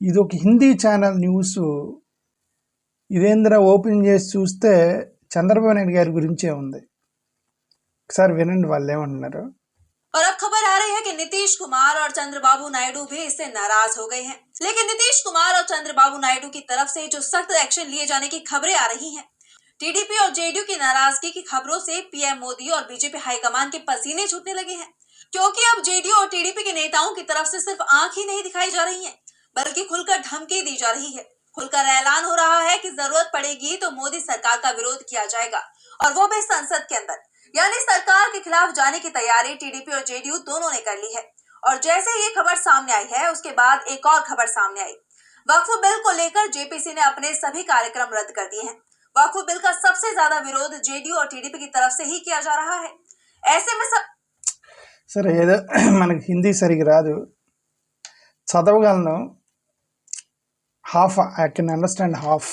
ఇది ఒక Hindi channel news ఇదేంద్ర open చేసి చూస్తే చంద్రబాబు నాయుడు గారి గురించే ఉంది ఒకసారి వినండి వాళ్ళు ఏమంటున్నారు और अब खबर आ रही है कि नीतीश कुमार और चंद्रबाबू नायडू भी इससे नाराज हो गए हैं लेकिन नीतीश कुमार और चंद्रबाबू नायडू की तरफ से जो सख्त एक्शन लिए जाने की खबरें आ रही हैं टीडीपी और जेडीयू की नाराजगी की खबरों से पीएम मोदी और बीजेपी हाईकमान के पसीने छूटने लगे हैं क्योंकि अब जेडीयू और टीडीपी के नेताओं की तरफ से सिर्फ आंख ही नहीं दिखाई जा रही है बल्कि खुलकर धमकी दी जा रही है खुलकर ऐलान हो रहा है कि जरूरत पड़ेगी तो मोदी सरकार का विरोध किया जाएगा और वो भी संसद के अंदर यानी सरकार के खिलाफ जाने की तैयारी टीडीपी और जेडीयू दोनों ने कर ली है और जैसे ये खबर सामने आई है उसके बाद एक और खबर सामने आई वक्फ बिल को लेकर जेपीसी ने अपने सभी कार्यक्रम रद्द कर दिए हैं वक्फ बिल का सबसे ज्यादा विरोध जेडीयू और टीडीपी की तरफ से ही किया जा रहा है ऐसे में सब సరే ఏదో మనకి హిందీ సరిగ్గా రాదు చదవగలను half I can understand half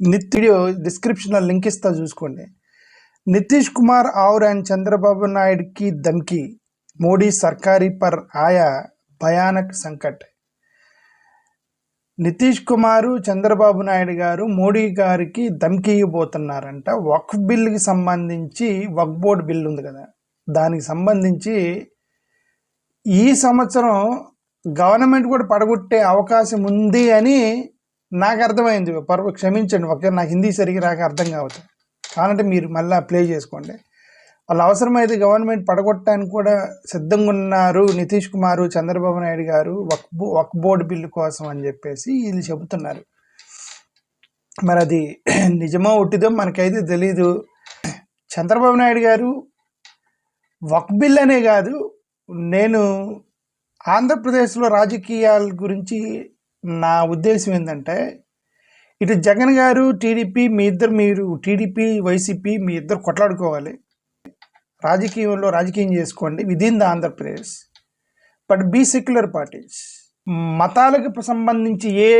నిత్ video డిస్క్రిప్షన్లో లింక్ ఇస్తా చూసుకోండి. నితీష్ కుమార్ ఆవుర్ అండ్ చంద్రబాబు నాయుడుకి దమ్కి మోడీ సర్కారీ పర్ ఆయా భయానక్ సంకట్ నితీష్ కుమారు చంద్రబాబు నాయుడు గారు మోడీ గారికి ధమ్కి ఇవ్వబోతున్నారంట వక్ఫ్ బిల్కి సంబంధించి వక్ బోర్డు బిల్ ఉంది కదా దానికి సంబంధించి ఈ సంవత్సరం గవర్నమెంట్ కూడా పడగొట్టే అవకాశం ఉంది అని నాకు అర్థమైంది. పర్వ క్షమించండి ఓకే నాకు హిందీ సరిగ్గా రాక అర్థం కావచ్చు కానంటే మీరు మళ్ళీ ప్లే చేసుకోండి. వాళ్ళు అవసరమైతే గవర్నమెంట్ పడగొట్టడానికి కూడా సిద్ధంగా ఉన్నారు. నితీష్ కుమార్ చంద్రబాబు నాయుడు గారు వక్ వక్ బోర్డు బిల్లు కోసం అని చెప్పేసి వీళ్ళు చెబుతున్నారు. మరి అది నిజమో ఒట్టిదో మనకైతే తెలీదు. చంద్రబాబు నాయుడు గారు వక్ బిల్ అనే కాదు నేను ఆంధ్రప్రదేశ్లో రాజకీయాల గురించి నా ఉద్దేశం ఏంటంటే ఇటు జగన్ గారు టీడీపీ మీ ఇద్దరు మీరు టీడీపీ వైసీపీ మీ ఇద్దరు కొట్లాడుకోవాలి. రాజకీయంలో రాజకీయం చేసుకోండి. Within the Andhra Pradesh but be secular parties మతాలకు సంబంధించి ఏ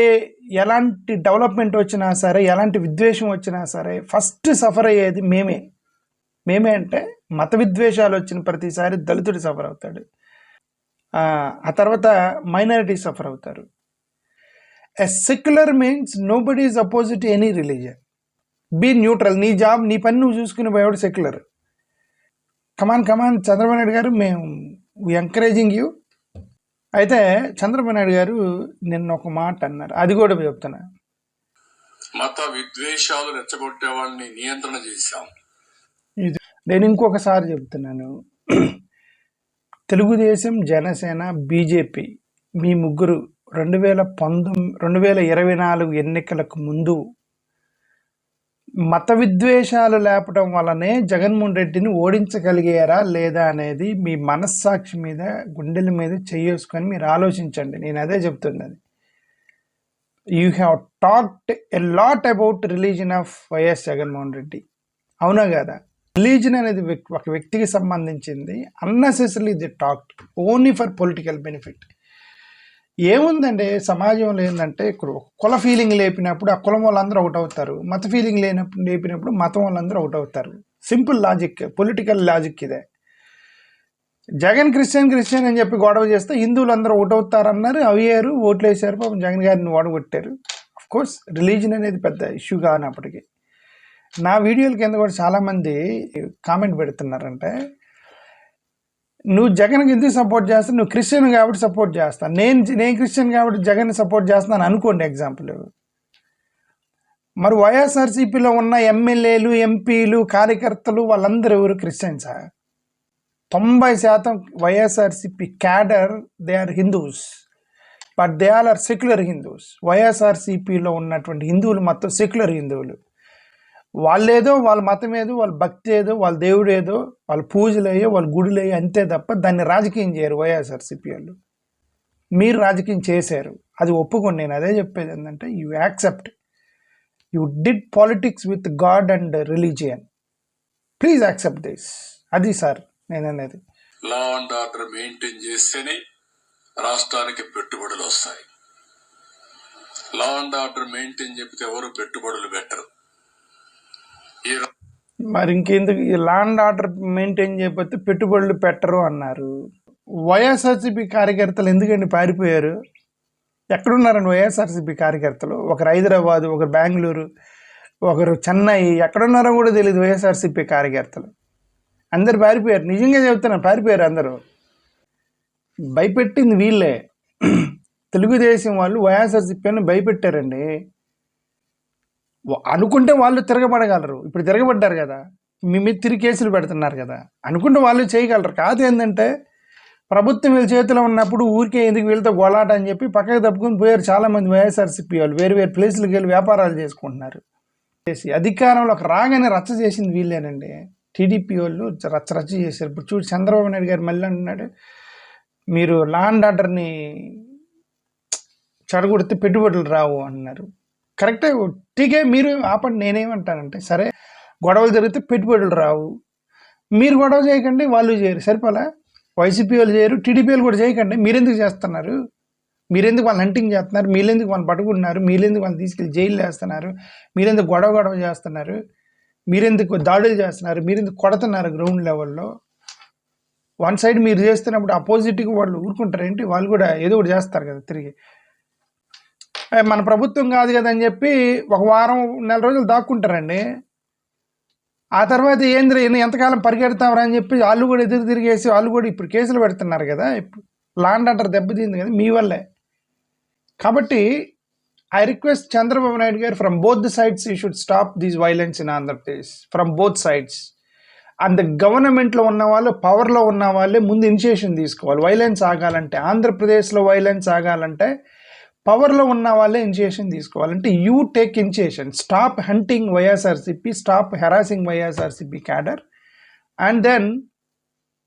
ఎలాంటి డెవలప్మెంట్ వచ్చినా సరే ఎలాంటి విద్వేషం వచ్చినా సరే ఫస్ట్ సఫర్ అయ్యేది మేమే. మేమే అంటే మత విద్వేషాలు వచ్చిన ప్రతిసారి దళితుడు సఫర్ అవుతాడు. ఆ తర్వాత మైనారిటీ సఫర్ అవుతారు. A secular means nobody is opposite any religion be neutral నీ జాబ్ నీ పని నువ్వు చూసుకుని పోయేవాడు secular come on come on Chandrababu Naidu garu మేము ఎంకరేజింగ్ యూ అయితే చంద్రబాబు నాయుడు గారు నిన్న ఒక మాట అన్నారు. అది కూడా చెప్తున్నా. మత విద్వేషాలు రెచ్చగొట్టే వాళ్ళని నియంత్రణ చేశాం. ఇది నేను ఇంకొకసారి చెప్తున్నాను. తెలుగుదేశం జనసేన బీజేపీ మీ ముగ్గురు రెండు వేల పంతొమ్మిది రెండు వేల ఇరవై నాలుగు ఎన్నికలకు ముందు మత విద్వేషాలు లేపడం వల్లనే జగన్మోహన్ రెడ్డిని ఓడించగలిగారా లేదా అనేది మీ మనస్సాక్షి మీద గుండెల మీద చేసుకొని మీరు ఆలోచించండి. నేను అదే చెప్తున్నది. You have talked a lot about religion of YS Jaganmohan Reddy అవునా కదా? రిలీజన్ అనేది వ్యక్- ఒక వ్యక్తికి సంబంధించింది. Unnecessary the talk only for political benefit ఏముందండి? సమాజంలో ఏంటంటే కుల ఫీలింగ్ లేపినప్పుడు ఆ కులం వాళ్ళందరూ అవుట్ అవుతారు. మత ఫీలింగ్ లేనప్పుడు లేపినప్పుడు మతం వాళ్ళందరూ అవుట్ అవుతారు. సింపుల్ లాజిక్ పొలిటికల్ లాజిక్ ఇదే. జగన్ క్రిస్టియన్ క్రిస్టియన్ అని చెప్పి గొడవ చేస్తే హిందువులు అందరూ ఓటవుతారన్నారు అయ్యారు ఓట్లు వేసారు పాపం జగన్ గారిని ఓడగొట్టారు. కోర్స్ రిలీజన్ అనేది పెద్ద ఇష్యూ కానప్పటికీ. నా వీడియోల కింద కూడా చాలామంది కామెంట్ పెడుతున్నారంటే నువ్వు జగన్కి ఎందుకు సపోర్ట్ చేస్తావు? నువ్వు క్రిస్టియన్ కాబట్టి సపోర్ట్ చేస్తాను నేను నేను క్రిస్టియన్ కాబట్టి జగన్ సపోర్ట్ చేస్తాను అనుకోండి ఎగ్జాంపుల్. మరి వైఎస్ఆర్సీపీలో ఉన్న ఎమ్మెల్యేలు ఎంపీలు కార్యకర్తలు వాళ్ళందరూ ఎవరు? క్రిస్టియన్సా తొంభై శాతం YSRCP cadre they are Hindus. But they all are secular Hindus. వైఎస్ఆర్సీపీలో ఉన్నటువంటి హిందువులు మొత్తం సెక్యులర్ హిందువులు. వాళ్ళేదో వాళ్ళ మతం ఏదో వాళ్ళ భక్తి ఏదో వాళ్ళ దేవుడు ఏదో వాళ్ళ పూజలు అయ్యో వాళ్ళ గుడులు అంతే తప్ప దాన్ని రాజకీయం చేయరు వైఎస్ఆర్సీపీ వాళ్ళు మీరు రాజకీయం చేశారు. అది ఒప్పుకోండి. నేను అదే చెప్పేది ఏంటంటే you accept you did politics with god and religion please accept this అది సార్ నేను అనేది. లా అండ్ ఆర్డర్ మెయింటైన్ చేస్తేనే రాష్ట్రానికి పెట్టుబడులు వస్తాయి. లా అండ్ ఆర్డర్ మెయింటైన్ చెప్తే ఎవరు పెట్టుబడులు పెట్టరు. మరి ఇంకెందుకు? ఈ ల్యాండ్ ఆర్డర్ మెయింటైన్ చేయకపోతే పెట్టుబడులు పెట్టరు అన్నారు. వైఎస్ఆర్సీపీ కార్యకర్తలు ఎందుకండి పారిపోయారు? ఎక్కడున్నారండి వైఎస్ఆర్సీపీ కార్యకర్తలు? ఒకరు హైదరాబాద్ ఒకరు బెంగళూరు ఒకరు చెన్నై ఎక్కడున్నారో కూడా తెలియదు వైఎస్ఆర్సీపీ కార్యకర్తలు. అందరు పారిపోయారు. నిజంగా చెప్తున్నాను పారిపోయారు అందరూ. భయపెట్టింది వీళ్ళే. తెలుగుదేశం వాళ్ళు వైఎస్ఆర్సీపీని భయపెట్టారండి. అనుకుంటే వాళ్ళు తిరగబడగలరు. ఇప్పుడు తిరగబడ్డారు కదా. మీ మీద తిరిగి కేసులు పెడుతున్నారు కదా. అనుకుంటే వాళ్ళు చేయగలరు. కాదు ఏంటంటే ప్రభుత్వం వీళ్ళ చేతిలో ఉన్నప్పుడు ఊరికే ఎందుకు వీళ్ళతో గొలాట అని చెప్పి పక్కకు తప్పుకొని పోయారు చాలామంది వైఎస్ఆర్సీపీ వాళ్ళు. వేరు వేరు ప్లేసులకు వెళ్ళి వ్యాపారాలు చేసుకుంటున్నారు. చేసి అధికారంలోకి రాగానే రచ్చ చేసింది వీళ్ళేనండి. టీడీపీ వాళ్ళు రచ్చ రచ్చ చేశారు. ఇప్పుడు చూడు చంద్రబాబు నాయుడు గారు మళ్ళీ అంటున్నాడు మీరు లాండ్ ఆర్డర్ని చెడగొడితే పెట్టుబడులు రావు అన్నారు. కరెక్టే టీకే మీరు ఆపండి నేనేమంటానంటే సరే గొడవలు జరిగితే పెట్టుబడులు రావు. మీరు గొడవ చేయకండి వాళ్ళు చేయరు. సరిపోలే? వైసీపీ వాళ్ళు చేయరు టీడీపీ వాళ్ళు కూడా చేయకండి. మీరెందుకు చేస్తున్నారు? మీరెందుకు వాళ్ళని హంటింగ్ చేస్తున్నారు? మీరెందుకు వాళ్ళని పట్టుకుంటున్నారు? మీరెందుకు వాళ్ళని తీసుకెళ్ళి జైలు వేస్తున్నారు? మీరెందుకు గొడవ గొడవ చేస్తున్నారు? మీరెందుకు దాడులు చేస్తున్నారు? మీరెందుకు కొడుతున్నారు గ్రౌండ్ లెవెల్లో వన్ సైడ్ మీరు చేస్తున్నప్పుడు అపోజిట్గా వాళ్ళు ఊరుకుంటారు ఏంటి వాళ్ళు కూడా ఏదో ఒకటి చేస్తారు కదా తిరిగి. మన ప్రభుత్వం కాదు కదా అని చెప్పి ఒక వారం నెల రోజులు దాక్కుంటారండి. ఆ తర్వాత ఏంది ఎంతకాలం పరిగెడతామరా అని చెప్పి వాళ్ళు కూడా ఎదురు తిరిగేసి వాళ్ళు కూడా ఇప్పుడు కేసులు పెడుతున్నారు కదా. ఇప్పుడు లాండ్ అంటారు దెబ్బతింది కదా మీ వల్లే. కాబట్టి I request Chandrababu Naidu garu from both the sides you should stop these violence in Andhra Pradesh from both sides and గవర్నమెంట్లో ఉన్న వాళ్ళు పవర్లో ఉన్న వాళ్ళే ముందు ఇనిషియేషన్ తీసుకోవాలి. వైలెన్స్ ఆగాలంటే ఆంధ్రప్రదేశ్లో వైలెన్స్ ఆగాలంటే పవర్లో ఉన్న వాళ్ళే ఇనిషియేషన్ తీసుకోవాలంటే you take initiation stop hunting YSRCP stop harassing YSRCP cadre and then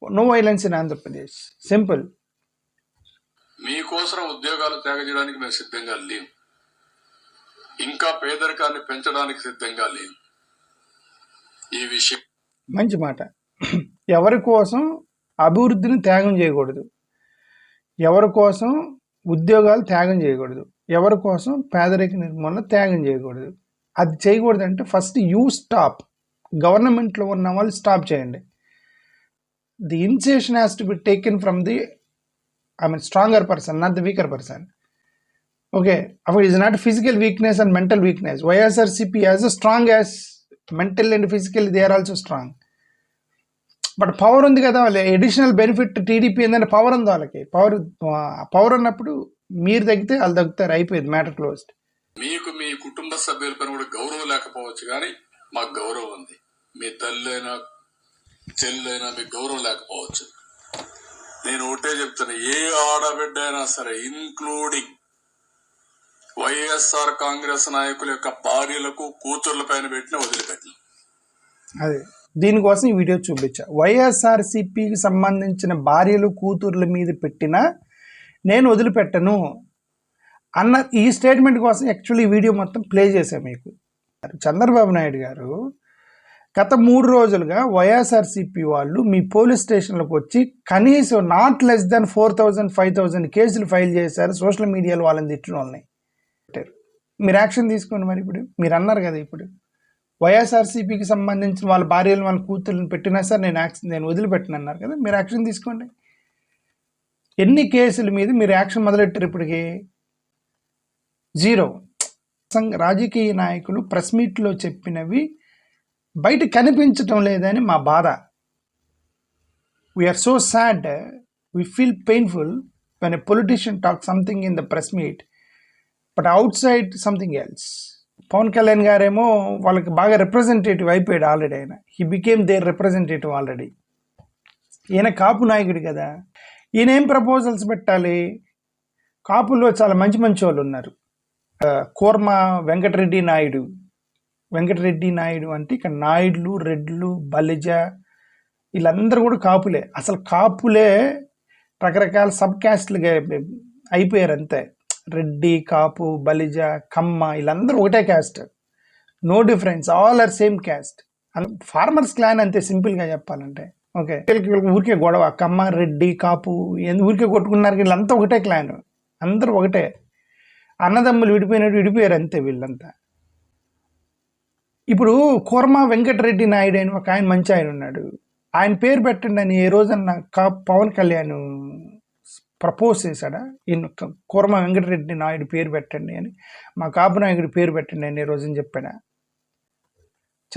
no violence in Andhra Pradesh simple మీకోసం ఉద్యోగాలు త్యాగ చేయడానికి మేము సిద్ధంగా లేం. ఇంకా పేదరికాన్ని పెంచడానికి సిద్ధంగా లేం. ఈ విషయం మంచి మాట. ఎవరి కోసం అభివృద్ధిని త్యాగం చేయకూడదు. ఎవరి కోసం ఉద్యోగాలు త్యాగం చేయకూడదు. ఎవరి కోసం? పేదరిక నిర్మూలన త్యాగం చేయకూడదు. అది చేయకూడదు అంటే ఫస్ట్ యూ స్టాప్. గవర్నమెంట్లో ఉన్న వాళ్ళు స్టాప్ చేయండి. The initiation has to be taken from the I mean stronger person not the weaker person okay అప్పుడు is not physical weakness and mental weakness YSRCP as a strong as mental and physical they are also strong but power ఉంది కదా వాళ్ళ additional benefit TDP ఏంటంటే power ఉంది వాళ్ళకి. Power power ఉన్నప్పుడు మీరు తగ్గితే వాళ్ళు తగ్గుతారు అయిపోయింది మ్యాటర్ క్లోజ్డ్ మీకు మీ కుటుంబ సభ్యులపైన కూడా గౌరవం లేకపోవచ్చు కానీ మాకు గౌరవం ఉంది. మీ తల్లి అయినా చెల్లి అయినా మీకు గౌరవం లేకపోవచ్చు. నేను ఒకటే చెప్తున్నా ఏ ఆడబిడ్డ అయినా సరే ఇన్క్లూడింగ్ వైఎస్ఆర్ కాంగ్రెస్ నాయకుల యొక్క భార్యలకు కూతుర్ల పైన పెట్టిన వదిలిపెట్టను అదే. దీనికోసం ఈ వీడియో చూపించా. వైఎస్ఆర్సీపీకి సంబంధించిన భార్యలు కూతుర్ల మీద పెట్టిన నేను వదిలిపెట్టను అన్న ఈ స్టేట్మెంట్ కోసం యాక్చువల్లీ వీడియో మొత్తం ప్లే చేశాను మీకు. చంద్రబాబు నాయుడు గారు గత మూడు రోజులుగా వైఎస్ఆర్సీపీ వాళ్ళు మీ పోలీస్ స్టేషన్లకు వచ్చి కనీసం not less than four thousand five thousand కేసులు ఫైల్ చేశారు సోషల్ మీడియాలో వాళ్ళని తిట్టిన వాళ్ళని. మీరు యాక్షన్ తీసుకోండి మరి ఇప్పుడు. మీరు అన్నారు కదా ఇప్పుడు. వైఎస్ఆర్సీపీకి సంబంధించిన వాళ్ళ భార్యలు వాళ్ళ కూతుర్లను పెట్టినా సరే నేను యాక్షన్ నేను వదిలిపెట్టిన అన్నారు కదా మీరు యాక్షన్ తీసుకోండి. ఎన్ని కేసుల మీద మీరు యాక్షన్ మొదలెట్టారు ఇప్పటికి? జీరో. సంఘ రాజకీయ నాయకులు ప్రెస్ మీట్లో చెప్పినవి బయట కనిపించటం లేదని మా బాధ. We are so sad we feel painful when a politician talk something in the press meet but outside something else. Pawan Kalyan గారేమో వాళ్ళకి బాగా రిప్రజెంటేటివ్ అయిపోయాడు ఆల్రెడీ ఆయన. He became their representative already ఈయన కాపు నాయకుడు కదా. ఈయన ఏం ప్రపోజల్స్ పెట్టాలి? కాపులో చాలా మంచి మంచి వాళ్ళు ఉన్నారు. కోర్మ వెంకటరెడ్డి నాయుడు. వెంకటరెడ్డి నాయుడు అంటే ఇక్కడ నాయుడులు రెడ్లు బలిజ వీళ్ళందరూ కూడా కాపులే. అసలు కాపులే రకరకాల సబ్ క్యాస్ట్లుగా అయిపోయారు అంతే. రెడ్డి కాపు బలిజ కమ్మ వీళ్ళందరూ ఒకటే caste no difference all are same caste farmers clan అంతే సింపుల్గా చెప్పాలంటే. ఓకే వీళ్ళకి ఊరికే గొడవ. కమ్మ రెడ్డి కాపు ఊరికే కొట్టుకున్నారు వీళ్ళంతా ఒకటే క్లాన్ అందరూ ఒకటే. అన్నదమ్ములు విడిపోయినట్టు విడిపోయారు అంతే వీళ్ళంతా. ఇప్పుడు కూర్మ వెంకటరెడ్డి నాయుడు అని ఒక ఆయన మంచి ఆయన ఉన్నాడు. ఆయన పేరు పెట్టండి అని ఏ రోజన్నా కా పవన్ కళ్యాణ్ ప్రపోజ్ చేశాడా? ఈయన కూరమ వెంకటరెడ్డి నాయుడు పేరు పెట్టండి అని. మా కాపు నాయకుడి పేరు పెట్టండి అని రోజు రోజుని చెప్పాడా?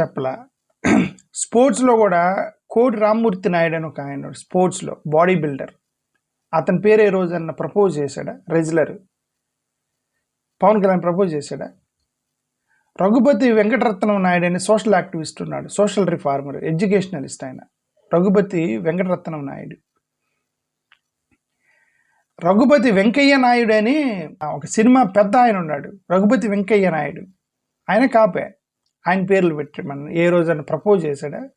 చెప్పలా. స్పోర్ట్స్లో కూడా కోటి రామ్మూర్తి నాయుడు అని ఒక ఆయన స్పోర్ట్స్లో బాడీ బిల్డర్. అతని పేరు ఏ రోజన్నా ప్రపోజ్ చేశాడా? రెజ్లర్. పవన్ కళ్యాణ్ ప్రపోజ్ చేశాడా? రఘుపతి వెంకటరత్నం నాయుడు అని సోషల్ యాక్టివిస్ట్ ఉన్నాడు సోషల్ రిఫార్మర్ ఎడ్యుకేషనలిస్ట్ ఆయన. రఘుపతి వెంకటరత్నం నాయుడు. రఘుపతి వెంకయ్య నాయుడు అని ఒక సినిమా పెద్ద ఆయన ఉన్నాడు. రఘుపతి వెంకయ్య నాయుడు. ఆయన కాపే. ఆయన పేర్లు పెట్టి మన ఏ రోజైనా ప్రపోజ్ చేశాడా?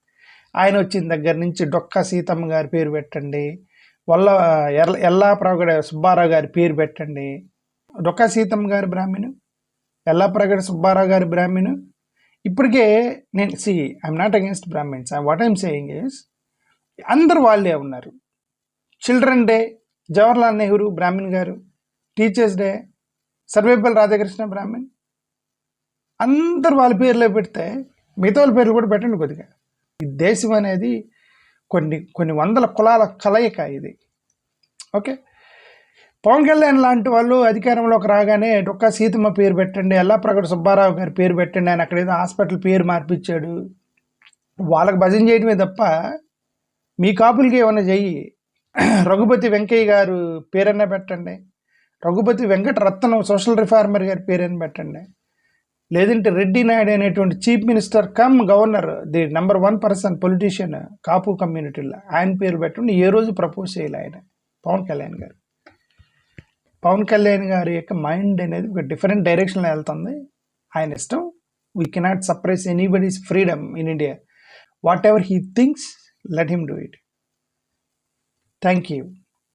ఆయన వచ్చిన దగ్గర నుంచి డొక్కా సీతమ్మ గారి పేరు పెట్టండి. వల్ల ఎల్ల ఎల్లాప్రగడ సుబ్బారావు గారి పేరు పెట్టండి. డొక్కా సీతమ్మ గారి బ్రాహ్మణు? ఎల్లాప్రగడ సుబ్బారావు గారి బ్రాహ్మణు? ఇప్పటికే నేను see I'm not against Brahmins what I'm saying is అందరు వాళ్ళే ఉన్నారు. Children day Jawaharlal Nehru Brahmin garu teachers day Sarvepalli Radhakrishna Brahmin అందరు వాళ్ళ పేర్లే పెడితే మిగతా వాళ్ళ పేర్లు కూడా పెట్టండి కొద్దిగా. ఈ దేశం అనేది కొన్ని కొన్ని వందల కులాల కలయిక ఇది. ఓకే? పవన్ కళ్యాణ్ లాంటి వాళ్ళు అధికారంలోకి రాగానే డొక్కా సీతమ్మ పేరు పెట్టండి ఎల్లాప్రగడ సుబ్బారావు గారి పేరు పెట్టండి ఆయన అక్కడ ఏదో హాస్పిటల్ పేరు మార్పిచ్చాడు వాళ్ళకి భజన చేయడమే తప్ప మీ కాపులకి ఏమైనా చెయ్యి. రఘుపతి వెంకయ్య గారు పేరన్న పెట్టండి. రఘుపతి వెంకటరత్నం సోషల్ రిఫార్మర్ గారి పేరైనా పెట్టండి. లేదంటే రెడ్డి నాయుడు అనేటువంటి chief minister cum governor the number one person politician Kapu కమ్యూనిటీలో ఆయన పేరు పెట్టండి. ఏ రోజు ప్రపోజ్ చేయాలి ఆయన? పవన్ కళ్యాణ్ గారు. పవన్ కళ్యాణ్ గారి యొక్క మైండ్ అనేది ఒక డిఫరెంట్ డైరెక్షన్లో వెళ్తుంది. ఆయన ఇష్టం. We cannot suppress anybody's freedom in India whatever he thinks let him do it thank you